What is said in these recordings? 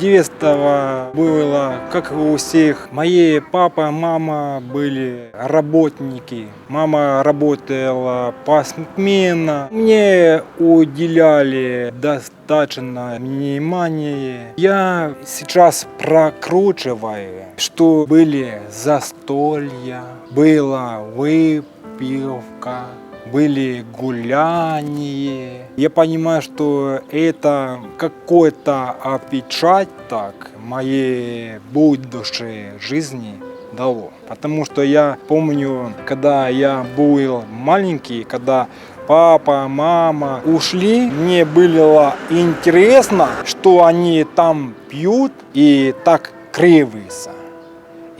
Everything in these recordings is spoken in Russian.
детства было, как у всех. Мои папа, мама были работники. Мама работала посменно. Мне уделяли достаточно внимания. Я сейчас прокручиваю, что были застолья, была выпивка, были гуляния. Я понимаю, что это какой-то отпечаток моей будущей жизни дало. Потому что я помню, когда я был маленький, когда папа, мама ушли, мне было интересно, что они там пьют и так кривятся.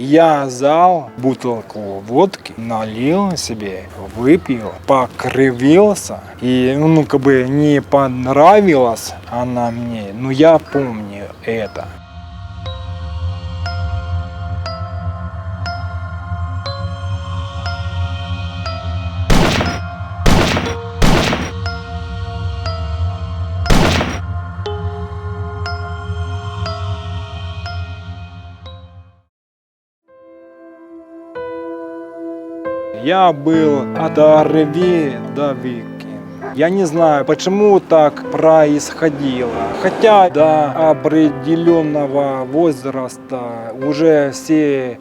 Я взял бутылку водки, налил себе, выпил, покривился. И ну как бы не понравилась она мне, но я помню это. Я был от до Вики. Я не знаю, почему так происходило. Хотя до определенного возраста уже все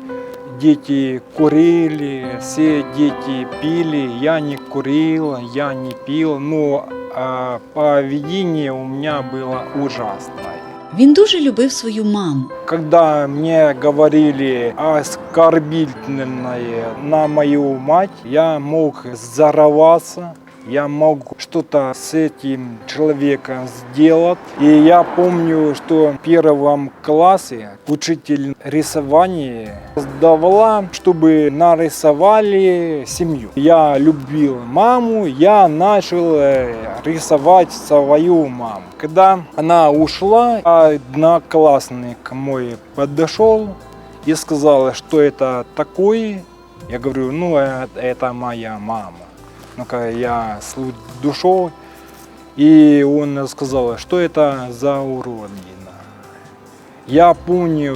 дети курили, все дети пили. Я не курил, я не пил, но а, поведение у меня было ужасное. Він дуже любив свою маму. Когда мне говорили оскорбительное на мою мать, я мог взорваться, я мог что-то с этим человеком сделать. И я помню, что в первом классе учитель рисования сдавала, чтобы нарисовали семью. Я любил маму, я начал э, рисовать свою маму. Когда она ушла, одноклассник мой подошел и сказал, что это такое. Я говорю, ну э, это моя мама. Ну-ка, я с душой. И он сказал, что это за уродина. Я помню,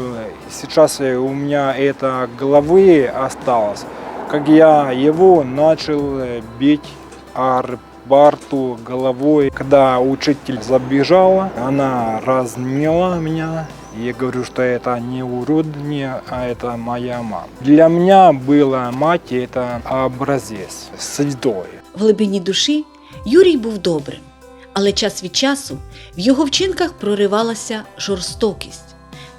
сейчас у меня это в голове осталось, как я его начал бить арбарту головой. Когда учитель забежала, она разняла меня. И Я говорю, что это не уродня, а это моя мама. Для меня была мать, это образец, святой. В глибині душі Юрій був добрим, але час від часу в його вчинках проривалася жорстокість.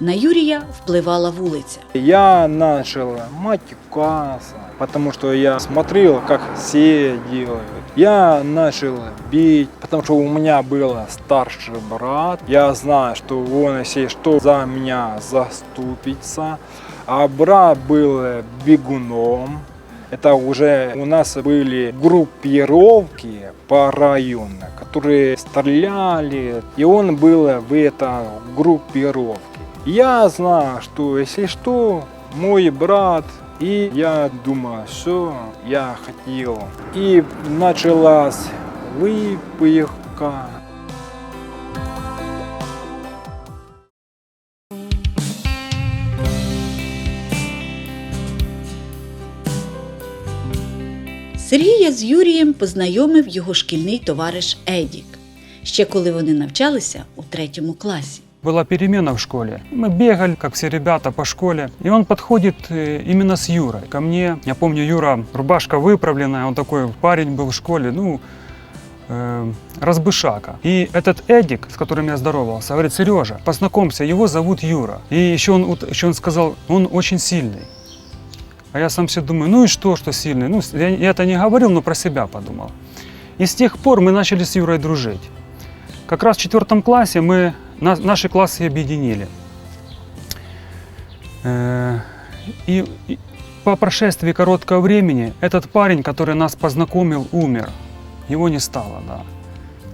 На Юрія впливала вулиця. Я начал матюкаться, потому что я смотрел, как все делают. Я начал бить, потому что у меня был старший брат. Я знаю, что он, если что, за меня заступится. А брат был бегуном. Это уже у нас были группировки по району, которые стреляли, и он был в этой группировке. Я знаю, что если что, мой брат, и я думаю, все, я хотел. И началась выпивка. Сергія з Юрієм познайомив його шкільний товариш Едік, ще коли вони навчалися у третьому класі. Была перемена в школе. Мы бегали, как все ребята, по школе. И он подходит э, именно с Юрой ко мне. Я помню, Юра, рубашка выправленная, он такой парень был в школе, ну, э, разбышака. И этот Эдик, с которым я здоровался, говорит, Сережа, познакомься, его зовут Юра. И еще он, еще он сказал, он очень сильный. А я сам себе думаю, ну и что, что сильный? Ну, я, я это не говорил, но про себя подумал. И с тех пор мы начали с Юрой дружить. Как раз в четвертом классе мы на- наши классы объединили. Э, И, и по прошествии короткого времени этот парень, который нас познакомил, умер. Его не стало, да.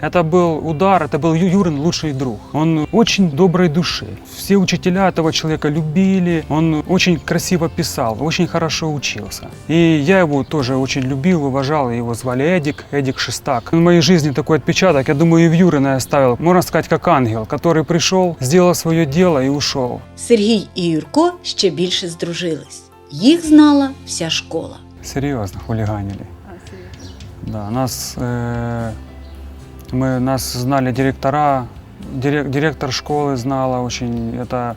Это был удар, это был Ю- Юрин лучший друг. Он очень доброй души. Все учителя этого человека любили, он очень красиво писал, очень хорошо учился. И я его тоже очень любил, уважал, его звали Эдик, Эдик Шестак. В моей жизни такой отпечаток, я думаю, и в Юрина я оставил, можно сказать, как ангел, который пришел, сделал свое дело и ушел. Сергій і Юрко ще більше здружились. Їх знала вся школа. Серьезно хулиганили. Да, нас, э, мы, нас знали директора, дирек- директор школы знала очень. Это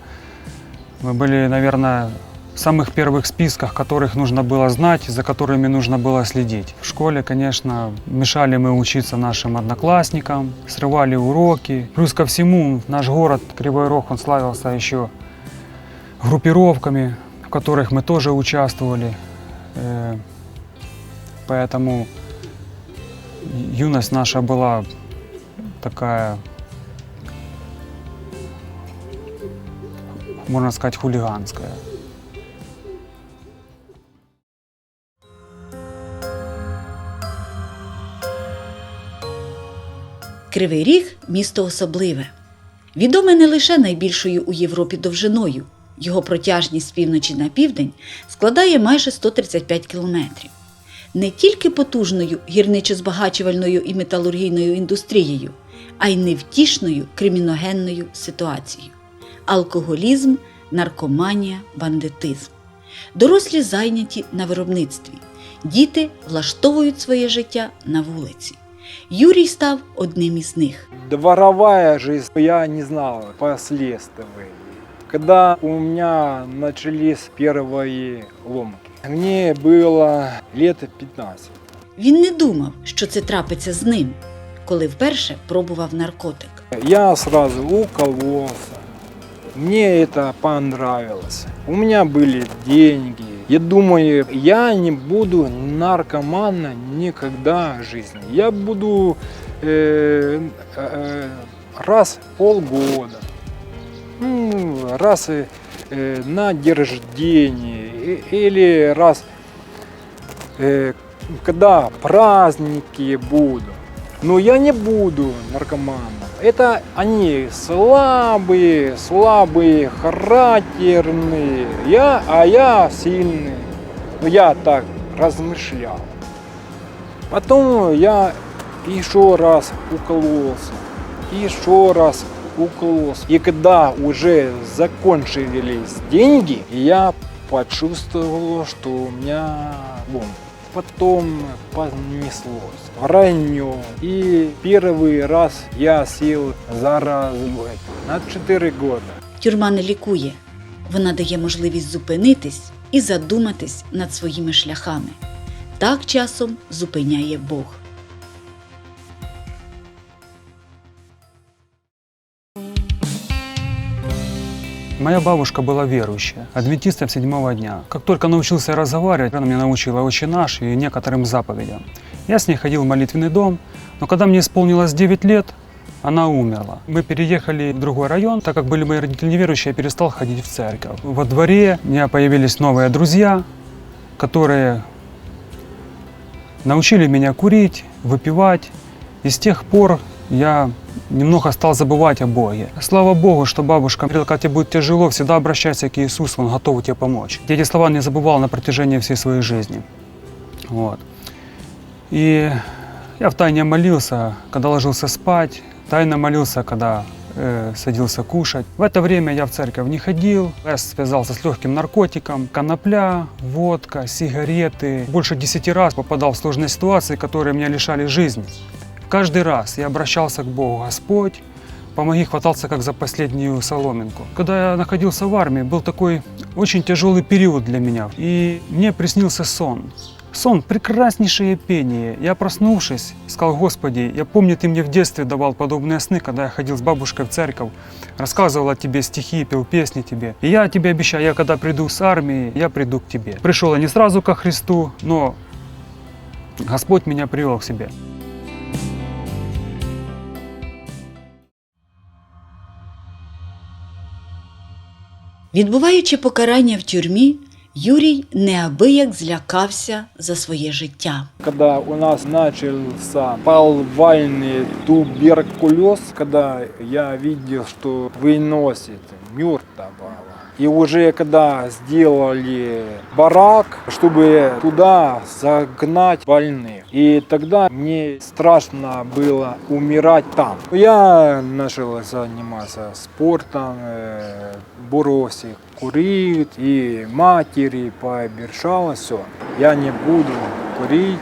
мы были, наверное, в самых первых списках, которых нужно было знать, за которыми нужно было следить. В школе, конечно, мешали мы учиться нашим одноклассникам, срывали уроки. Плюс ко всему, наш город Кривой Рог, он славился еще группировками, в которых мы тоже участвовали. Э, Поэтому юность наша была такая, можно сказать, хулиганская. Кривий Ріг місто особливе. Відоме не лише найбільшою у Європі довжиною. Його протяжність з півночі на південь складає майже 135 кілометрів. Не тільки потужною гірничо-збагачувальною і металургійною індустрією, а й невтішною криміногенною ситуацією: алкоголізм, наркоманія, бандитизм. Дорослі зайняті на виробництві, діти влаштовують своє життя на вулиці. Юрій став одним із них. Дворовая жизнь, я не знал последствий. Когда у меня начались первые ломки, мне было лет 15. Він не думав, що це трапиться з ним, коли вперше пробував наркотик. Я сразу укололся. Мне это понравилось. У меня были деньги. Я думаю, я не буду наркомана никогда в жизни. Я буду э, э, раз в полгода, ну, раз э, на день или раз э, когда праздники будут. Но я не буду наркоманом. Это они слабые, слабые, характерные. Я, а я сильный. Но я так размышлял. Потом я еще раз укололся. Еще раз укололся. И когда уже закончились деньги, я почувствовал, что у меня лом. Потом понеслось раннё. И первый раз я сел за развод на 4 года. Тюрма не лікує, вона дає можливість зупинитись і задуматись над своїми шляхами. Так часом зупиняє Бог. Моя бабушка была верующая, адвентистом седьмого дня. Как только научился разговаривать, она меня научила «Отче наш» и некоторым заповедям. Я с ней ходил в молитвенный дом, но когда мне исполнилось 9 лет, она умерла. Мы переехали в другой район, так как были мои родители неверующие, я перестал ходить в церковь. Во дворе у меня появились новые друзья, которые научили меня курить, выпивать. И с тех пор я немного стал забывать о Боге. Слава Богу, что бабушка говорила, когда тебе будет тяжело, всегда обращайся к Иисусу, Он готов тебе помочь. Я эти слова не забывал на протяжении всей своей жизни. Вот. И я втайне молился, когда ложился спать, тайно молился, когда э, садился кушать. В это время я в церковь не ходил, я связался с легким наркотиком, конопля, водка, сигареты. Больше десяти раз попадал в сложные ситуации, которые меня лишали жизни. Каждый раз я обращался к Богу, Господь, помоги хватался как за последнюю соломинку. Когда я находился в армии, был такой очень тяжелый период для меня. И мне приснился сон. Сон, прекраснейшее пение. Я проснувшись, сказал, Господи, я помню, ты мне в детстве давал подобные сны, когда я ходил с бабушкой в церковь, рассказывал о тебе стихи, пел песни тебе. И я тебе обещаю, я когда приду с армии, я приду к тебе. Пришел я не сразу ко Христу, но Господь меня привел к себе. Відбуваючи покарання в тюрмі, Юрій неабияк злякався за своє життя. Коли у нас почався палвальний туберкульоз, коли я бачив, що виносить мертвого. И уже когда сделали барак, чтобы туда загнать больных. И тогда мне страшно было умирать там. Я начал заниматься спортом, э, боролся, курить, и матери пообещала все. Я не буду курить,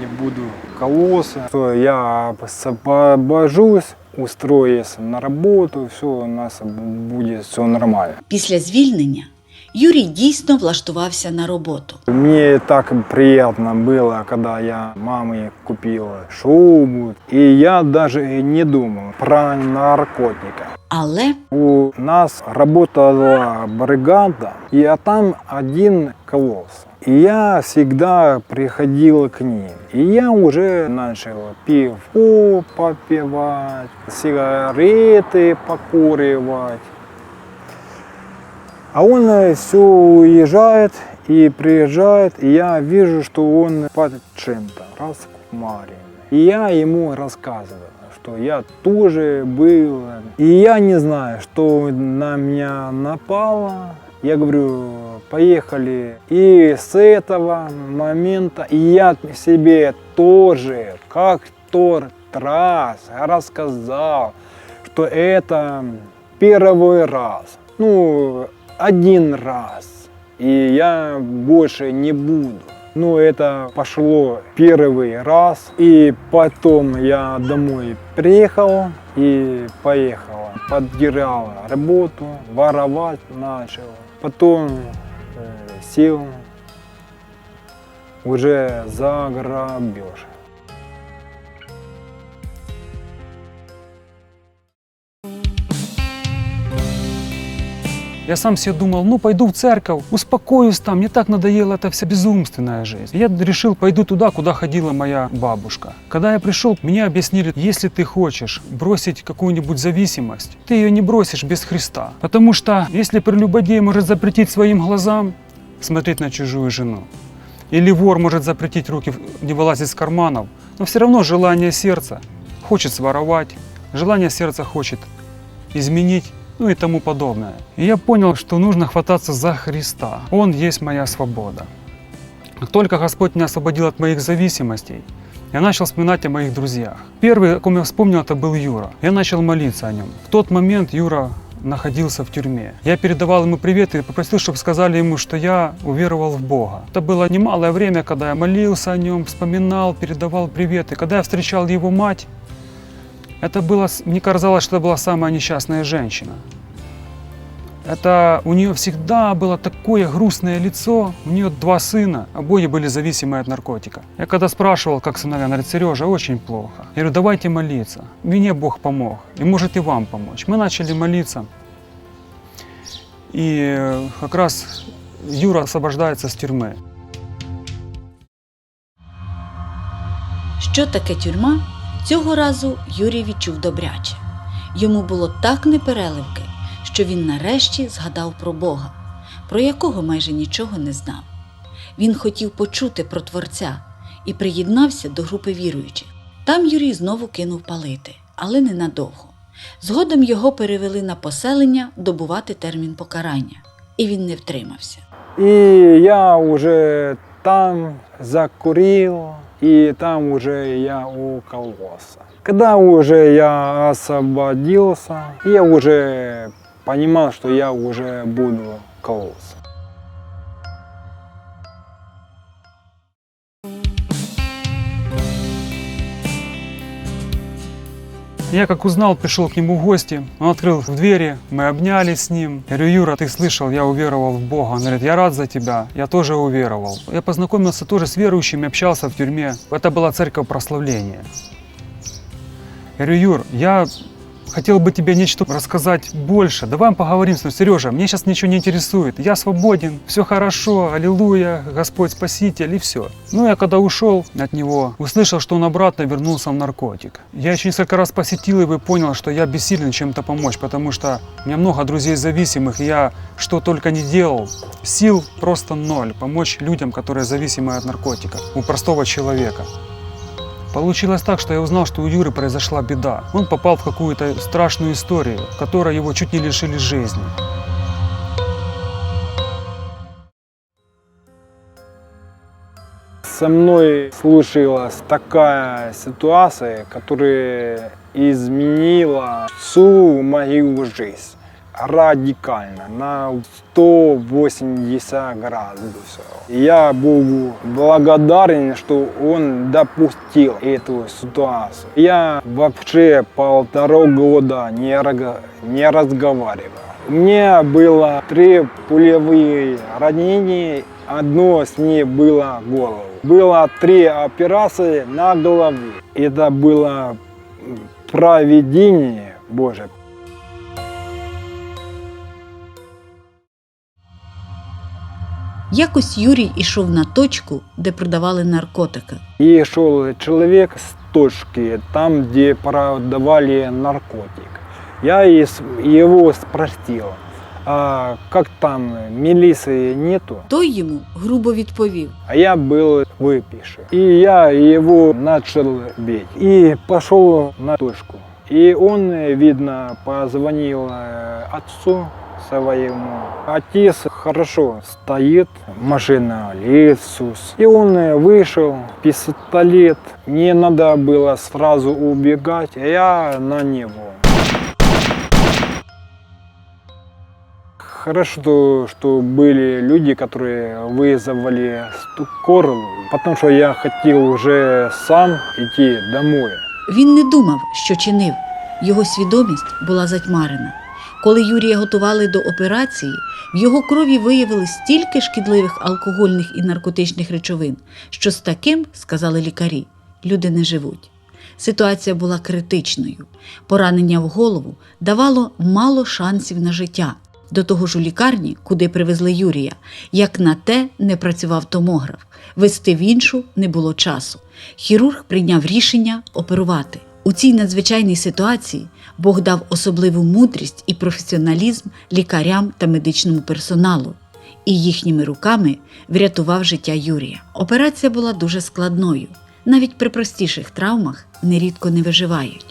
не буду колоться. Я освобожусь, устроюсь на работу, все, у нас будет все нормально. Після звільнення Юрій дійсно влаштувався на роботу. Мне так приятно было, когда я маме купила шубу, и я даже не думал про наркотика. Але У нас работала бригада, а там один колосс. И я всегда приходил к ним. И я уже начал пиво попивать, сигареты покуривать. А он все уезжает и приезжает, и я вижу, что он под чем-то раскумаренный. И я ему рассказываю, что я тоже был. И я не знаю, что на меня напало. Я говорю, поехали. И с этого момента я себе тоже, как тот раз, рассказал, что это первый раз. Ну, один раз. И я больше не буду. Ну, это пошло первый раз. И потом я домой приехал и поехал. Поддержал работу, воровать начал. Потом э, сел уже за грабеж. Я сам себе думал, ну пойду в церковь, успокоюсь там, мне так надоела эта вся безумственная жизнь. Я решил, пойду туда, куда ходила моя бабушка. Когда я пришел, мне объяснили, если ты хочешь бросить какую-нибудь зависимость, ты ее не бросишь без Христа. Потому что если прелюбодей может запретить своим глазам смотреть на чужую жену, или вор может запретить руки не вылазить из карманов, но все равно желание сердца хочет своровать, желание сердца хочет изменить, ну и тому подобное. И я понял, что нужно хвататься за Христа. Он есть моя свобода. Только Господь меня освободил от моих зависимостей, я начал вспоминать о моих друзьях. Первый, о ком я вспомнил, это был Юра. Я начал молиться о нем. В тот момент Юра находился в тюрьме. Я передавал ему привет и попросил, чтобы сказали ему, что я уверовал в Бога. Это было немалое время, когда я молился о нем, вспоминал, передавал привет. И когда я встречал его мать, это было, мне казалось, что это была самая несчастная женщина. Это у нее всегда было такое грустное лицо. У нее два сына, обои были зависимы от наркотика. Я когда спрашивал, как сыновья, говорит, Сережа, очень плохо. Я говорю, давайте молиться. Мне Бог помог, и может и вам помочь. Мы начали молиться. И э, как раз Юра освобождается с тюрьмы. Що таке тюрма? Цього разу Юрій відчув добряче. Йому було так непереливки, що він нарешті згадав про Бога, про якого майже нічого не знав. Він хотів почути про Творця і приєднався до групи віруючих. Там Юрій знову кинув палити, але ненадовго. Згодом його перевели на поселення добувати термін покарання, і він не втримався. И я уже там закурил, и там уже я укололся. Когда уже я освободился, я уже понимал, что я уже буду колоться. Я как узнал, пришел к нему в гости, он открыл двери, мы обнялись с ним. Я говорю, Юра, ты слышал, я уверовал в Бога. Он говорит, я рад за тебя, я тоже уверовал. Я познакомился тоже с верующими, общался в тюрьме. Это была церковь прославления. Я говорю, Юр, я хотел бы тебе нечто рассказать больше. Давай поговорим с ним. Сережа, мне сейчас ничего не интересует. Я свободен, все хорошо, аллилуйя, Господь Спаситель и все. Ну, я когда ушел от него, услышал, что он обратно вернулся в наркотик. Я еще несколько раз посетил его и понял, что я бессилен чем-то помочь, потому что у меня много друзей зависимых, и я что только не делал. Сил просто ноль. Помочь людям, которые зависимы от наркотика. У простого человека. Получилось так, что я узнал, что у Юры произошла беда. Он попал в какую-то страшную историю, в которой его чуть не лишили жизни. Со мной случилась такая ситуация, которая изменила всю мою жизнь радикально, на 180 градусов. Я Богу благодарен, что Он допустил эту ситуацию. Я вообще полтора года не, не разговаривал. У меня было три пулевые ранения, одно с ней было голову. Было три операции на голове. Это было м, провидение Якось Юрій ішов на точку, де продавали наркотики. И шел человек с точки, там, где продавали наркотик. Я из- его спросил, а как там, милиции нету? Той йому грубо відповів: А я был выпивший. И я его начал бить. И пошел на точку. И он, э, видно, позвонил э, отцу своему. Отец хорошо стоит, машина Lexus. И он э, вышел, пистолет. Мне надо было сразу убегать, а я на него. Хорошо, что, что были люди, которые вызвали скорую, потому что я хотел уже сам идти домой. Він не думав, що чинив. Його свідомість була затьмарена. Коли Юрія готували до операції, в його крові виявили стільки шкідливих алкогольних і наркотичних речовин, що з таким, сказали лікарі, люди не живуть. Ситуація була критичною. Поранення в голову давало мало шансів на життя. До того ж у лікарні, куди привезли Юрія, як на те не працював томограф. Вести в іншу не було часу. Хірург прийняв рішення оперувати. У цій надзвичайній ситуації Бог дав особливу мудрість і професіоналізм лікарям та медичному персоналу, і їхніми руками врятував життя Юрія. Операція була дуже складною. Навіть при простіших травмах нерідко не виживають.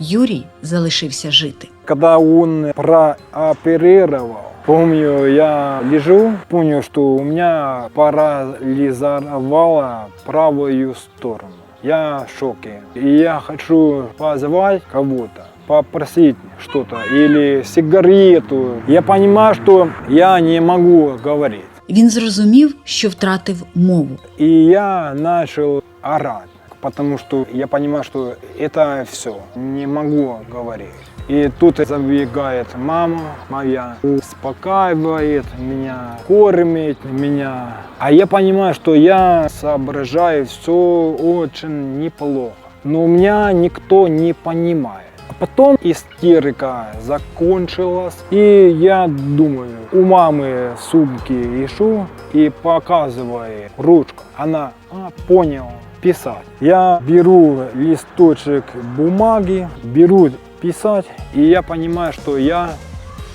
Юрій залишився жити. Когда он прооперировал, помню, я лежу, понял, что у меня парализовало правую сторону. Я в шоке. И я хочу позвать кого-то, попросить что-то или сигарету. Я понимаю, что я не могу говорить. Він зрозумів, що втратив мову. И я начал орать, потому что я понимаю, что это все, не могу говорить. И тут забегает мама моя, успокаивает меня, кормит меня. А я понимаю, что я соображаю все очень неплохо. Но меня никто не понимает. А потом истерика закончилась, и я думаю, у мамы сумки ищу и показывает ручку. Она, а, понял, писать. Я беру листочек бумаги, беру писать, и я понимаю, что я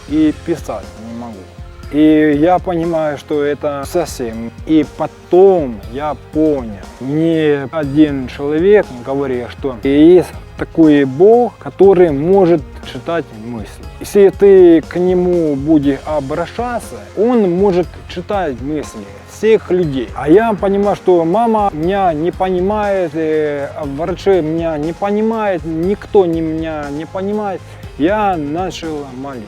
и писать не могу. И я понимаю, что это совсем. И потом я понял, мне один человек говорил, что есть такой Бог, который может читать мысли. Если ты к нему будешь обращаться, он может читать мысли всех людей. А я понимаю, что мама меня не понимает, э, врачи меня не понимает, никто не меня не понимает. Я начал молиться.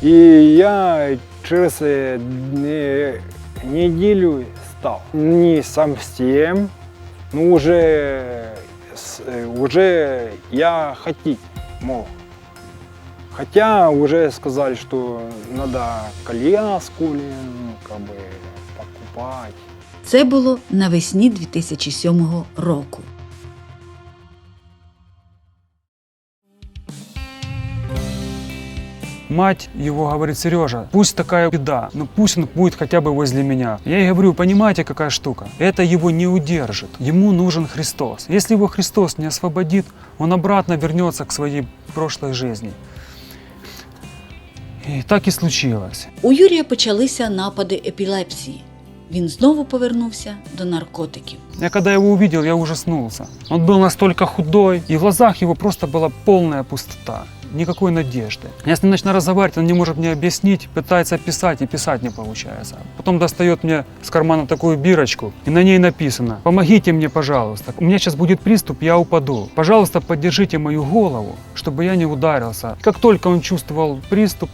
И я через э, не- неделю стал не совсем, но уже, э, уже я хотеть мог. Хотя уже сказали, что надо коляску ну как бы, покупать. Це було навесні 2007 року. Мать его говорит, Сережа, пусть такая беда, но пусть он будет хотя бы возле меня. Я ей говорю, понимаете, какая штука? Это его не удержит. Ему нужен Христос. Если его Христос не освободит, он обратно вернется к своей прошлой жизни. И так и случилось. У Юрія почалися напади епілепсії. Він знову повернувся до наркотиків. Я когда его увидел, я ужаснулся. Он был настолько худой, и в глазах его просто была полная пустота. Никакой надежды. Я с ним начинаю разговаривать, он не может мне объяснить, пытается писать, и писать не получается. Потом достает мне с кармана такую бирочку, и на ней написано «Помогите мне, пожалуйста. У меня сейчас будет приступ, я упаду. Пожалуйста, поддержите мою голову, чтобы я не ударился». Как только он чувствовал приступ,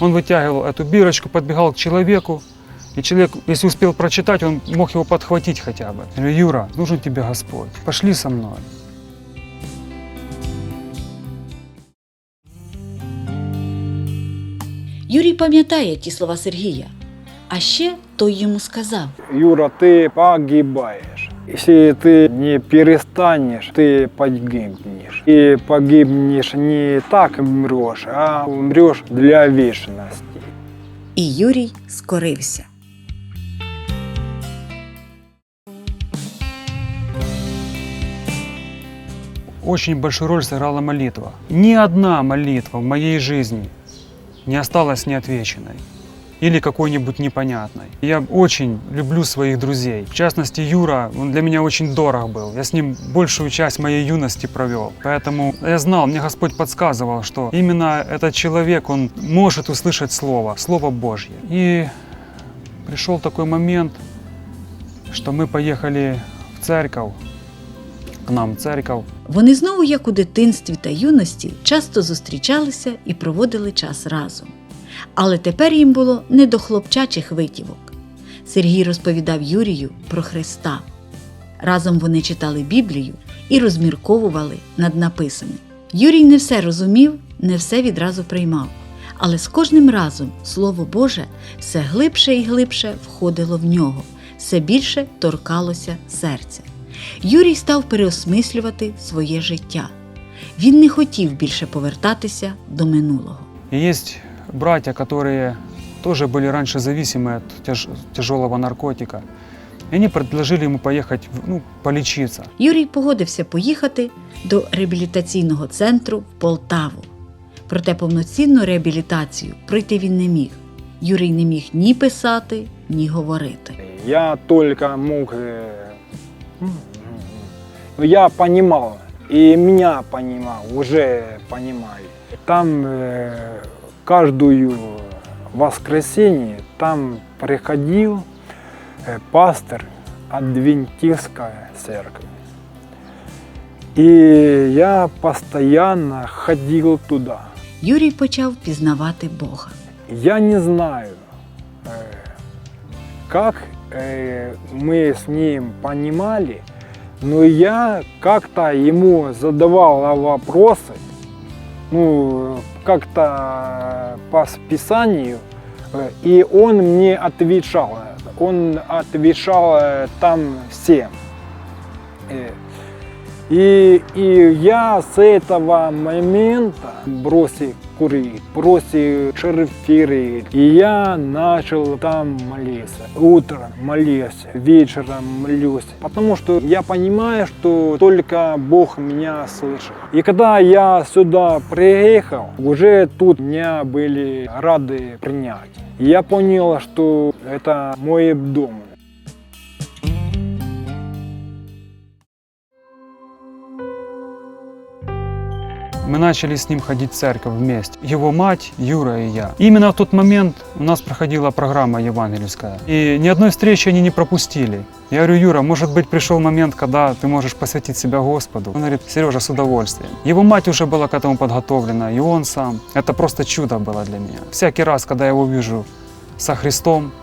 он вытягивал эту бирочку, подбегал к человеку, и человек, если успел прочитать, он мог его подхватить хотя бы. Я говорю, Юра, нужен тебе Господь, пошли со мной. Юрій пам'ятає ті слова Сергія. А ще той йому сказав: Юра, ты погибаешь. Если ты не перестанешь, ты погибнешь. И погибнешь не так умрешь, а умрешь для вечности. і Юрій скорився. Очень большую роль сыграла молитва. Ни одна молитва в моей жизни не осталась неотвеченной или какой-нибудь непонятной. Я очень люблю своих друзей. В частности, Юра, он для меня очень дорог был. Я с ним большую часть моей юности провел. Поэтому я знал, мне Господь подсказывал, что именно этот человек, он может услышать Слово, Слово Божье. И пришел такой момент, что мы поехали в церковь, к нам в церковь. Вони знову, як у дитинстві та юності, часто зустрічалися і проводили час разом. Але тепер їм було не до хлопчачих витівок. Сергій розповідав Юрію про Христа. Разом вони читали Біблію і розмірковували над написаним. Юрій не все розумів, не все відразу приймав, але з кожним разом Слово Боже все глибше і глибше входило в нього, все більше торкалося серця. Юрій став переосмислювати своє життя. Він не хотів більше повертатися до минулого. Есть братья, которые тоже были раньше зависимы от тяж- тяжелого наркотика. И они предложили ему поехать, в- ну, полечиться. Юрій погодився поїхати до реабілітаційного центру в Полтаву. Проте повноцінну реабілітацію пройти він не міг. Юрій не міг ні писати, ні говорити. Я только мог... э, м, м, Я понимал, и меня понимал, уже понимали. Там э, каждую воскресенье там приходил э, пастор Адвентистской церкви. И я постоянно ходил туда. Юрій почав пізнавати Бога. Я не знаю, как э, мы с ним понимали, но я как-то ему задавал вопросы, ну, как-то по Писанию, э, и он мне отвечал. Он отвечал э, там всем. Э, И, и я с этого момента бросил курить, бросил шерферить. И я начал там молиться. Утром молился, вечером молюсь. Потому что я понимаю, что только Бог меня слышит. И когда я сюда приехал, уже тут меня были рады принять. Я понял, что это мой дом. Мы начали с ним ходить в церковь вместе. Его мать, Юра и я. Именно в тот момент у нас проходила программа евангельская. И ни одной встречи они не пропустили. Я говорю, Юра, может быть, пришел момент, когда ты можешь посвятить себя Господу. Он говорит, Сережа, с удовольствием. Его мать уже была к этому подготовлена, и он сам. Это просто чудо было для меня. Всякий раз, когда я его вижу со Христом,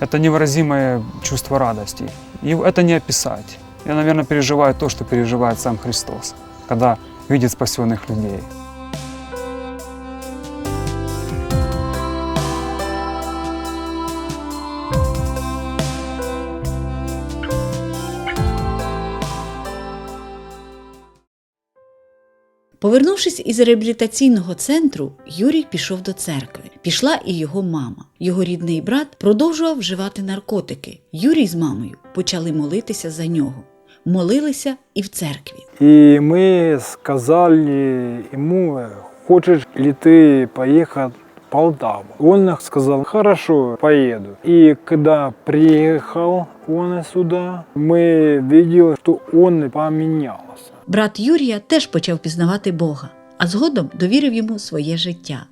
это невыразимое чувство радости. И это не описать. Я, наверное, переживаю то, что переживает сам Христос, когда видит спасенных людей. Повернувшись із реабілітаційного центру, Юрій пішов до церкви. Пішла і його мама. Його рідний брат продовжував вживати наркотики. Юрій з мамою почали молитися за нього Молилися і в церкві. И мы сказали ему, хочешь ли ты поехать в Полтаву? Он сказал, хорошо, поеду. И когда приехал он сюда, мы видели, что он поменялся. Брат Юрія теж почав пізнавати Бога, а згодом довірив йому своє життя.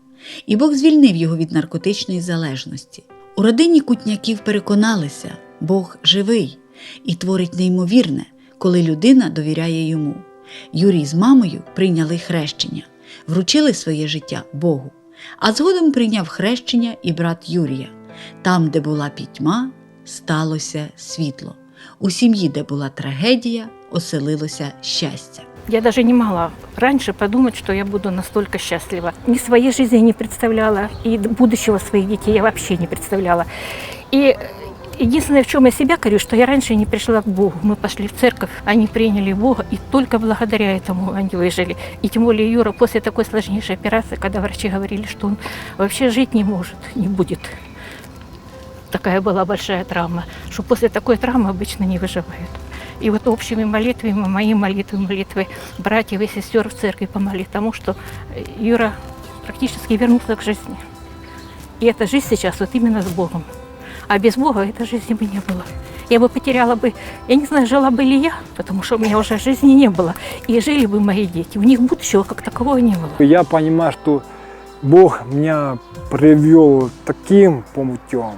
І Бог звільнив його від наркотичної залежності. У родині кутняків переконалися, Бог живий і творить неймовірне, коли людина довіряє йому. Юрій з мамою прийняли хрещення, вручили своє життя Богу. А згодом прийняв хрещення і брат Юрія. Там, де була пітьма, сталося світло. У сім'ї, де була трагедія, оселилося щастя. Я даже не могла раньше подумать, что я буду настолько счастлива. Ни своей жизни не представляла, и будущего своих детей я вообще не представляла. И единственное, в чем я себя корю, что я раньше не пришла к Богу. Мы пошли в церковь, они приняли Бога, и только благодаря этому они выжили. И тем более Юра после такой сложнейшей операции, когда врачи говорили, что он вообще жить не может, не будет. Такая была большая травма, что после такой травмы обычно не выживают. И вот общими молитвами, мои молитвы, молитвы братьев и сестер в церкви помогли тому, что э, Юра практически вернулся к жизни. И эта жизнь сейчас вот именно с Богом. А без Бога этой жизни бы не было. Я бы потеряла бы, я не знаю, жила бы ли я, потому что у меня уже жизни не было. И жили бы мои дети. У них будущего как такового не было. Я понимаю, что Бог меня привел таким путем.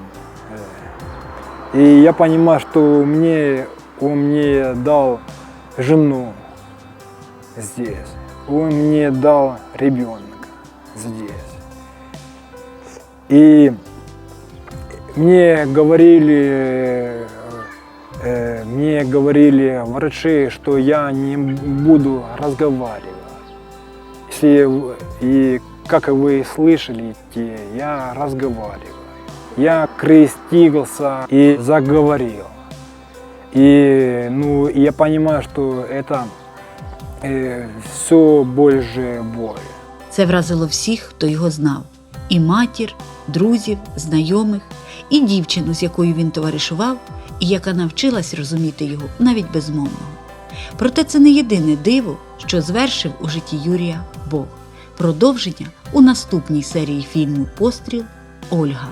Э, И я понимаю, что мне, Он мне дал жену здесь. Он мне дал ребенка здесь. И мне говорили, э, мне говорили врачи, что я не буду разговаривать. Если, в- и как вы слышали, те, я разговариваю. Я крестился и заговорил. И ну, я понимаю, что это все больше боль. Це вразило всіх, хто його знав: і матір, друзів, знайомих, І дівчину, з якою він товаришував, і яка навчилась розуміти його навіть безмовного. Проте це не єдине диво, що звершив у житті Юрія Бог. Продовження у наступній серії фільму Постріл Ольга.